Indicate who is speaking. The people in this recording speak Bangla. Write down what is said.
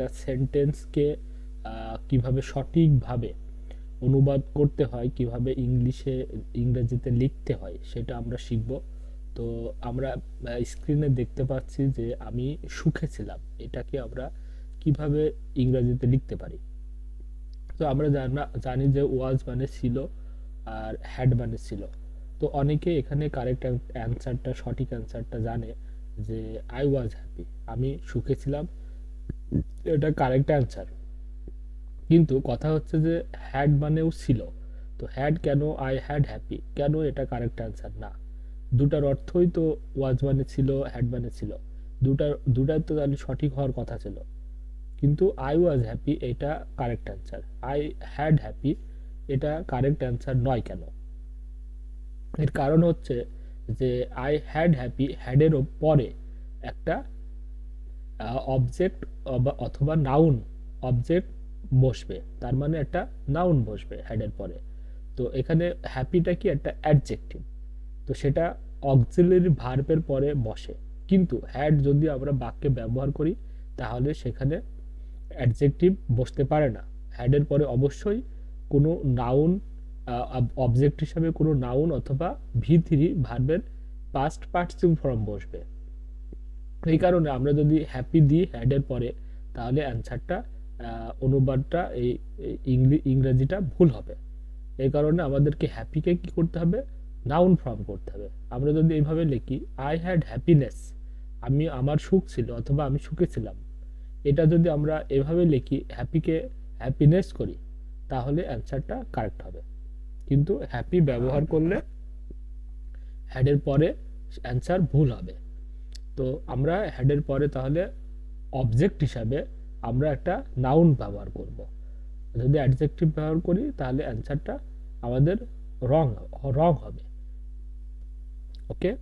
Speaker 1: একটা সেন্টেন্সকে কীভাবে সঠিকভাবে অনুবাদ করতে হয়, কীভাবে ইংলিশে, ইংরেজিতে লিখতে হয়, সেটা আমরা শিখব। তো আমরা স্ক্রিনে দেখতে পাচ্ছি যে আমি সুখে ছিলাম। এটাকে আমরা কীভাবে ইংরেজিতে লিখতে পারি? তো আমরা জানা, জানি যে ওয়াজ মানে ছিল আর হ্যাড মানে ছিল। তো অনেকে এখানে কারেক্ট অ্যান্সারটা সঠিক অ্যান্সারটা জানে যে আই ওয়াজ হ্যাপি আমি সুখে ছিলাম। এটা কারেক্ট অ্যান্সার কিন্তু কথা হচ্ছে যে হ্যাড মানেও ছিল। তো হ্যাড কেন আই হ্যাড হ্যাপি কেন এটা কারেক্ট অ্যান্সার না। দুটার অর্থই তো ওয়াজ মানে ছিল হ্যাড মানে ছিল। দুটার দুটার তো তাহলে সঠিক হওয়ার কথা ছিল। কিন্তু আই ওয়াজ হ্যাপি এটা correct answer I had happy এটা কারেক্ট অ্যান্সার নয় কেন? এর কারণ হচ্ছে যে আই হ্যাড হ্যাপি হ্যাডেরও পরে একটা অবজেক্ট অথবা নাউন অবজেক্ট বসবে। তার মানে একটা নাউন বসবে হ্যাডের পরে। তো এখানে হ্যাপিটা কি? একটা অ্যাডজেক্টিভ তো সেটা অক্সিলারি ভার্বের পরে বসে। কিন্তু হ্যাড যদি আমরা বাক্যে ব্যবহার করি, তাহলে সেখানে অ্যাডজেক্টিভ বসতে পারে না। হ্যাডের পরে অবশ্যই কোনো নাউন অবজেক্ট হিসাবে কোনো নাউন অথবা ভি থ্রি ভার্বের পাস্ট পার্টিসিপল ফর্ম বসবে। এই কারণে আমরা যদি হ্যাপি দিই হ্যাডের পরে, তাহলে অ্যান্সারটা অনুবাদটা এই ইংরেজিটা ভুল হবে। এই কারণে আমাদেরকে হ্যাপিকে কি করতে হবে? নাউন ফর্ম করতে হবে। আমরা যদি এইভাবে লিখি আই হ্যাড হ্যাপিনেস আমি, আমার সুখ ছিল অথবা আমি সুখে ছিলাম। এটা যদি আমরা এভাবে লিখি হ্যাপিকে হ্যাপিনেস করি, তাহলে অ্যান্সারটা কারেক্ট হবে। কিন্তু হ্যাপি ব্যবহার করলে হ্যাডের পরে অ্যান্সার ভুল হবে। তো আমরা হেডের পরে তাহলে অবজেক্ট হিসাবে আমরা একটা নাউন ব্যবহার করব। যদি অ্যাডজেক্টিভ ব্যবহার করি, তাহলে অ্যান্সারটা আমাদের রং রং হবে। ওকে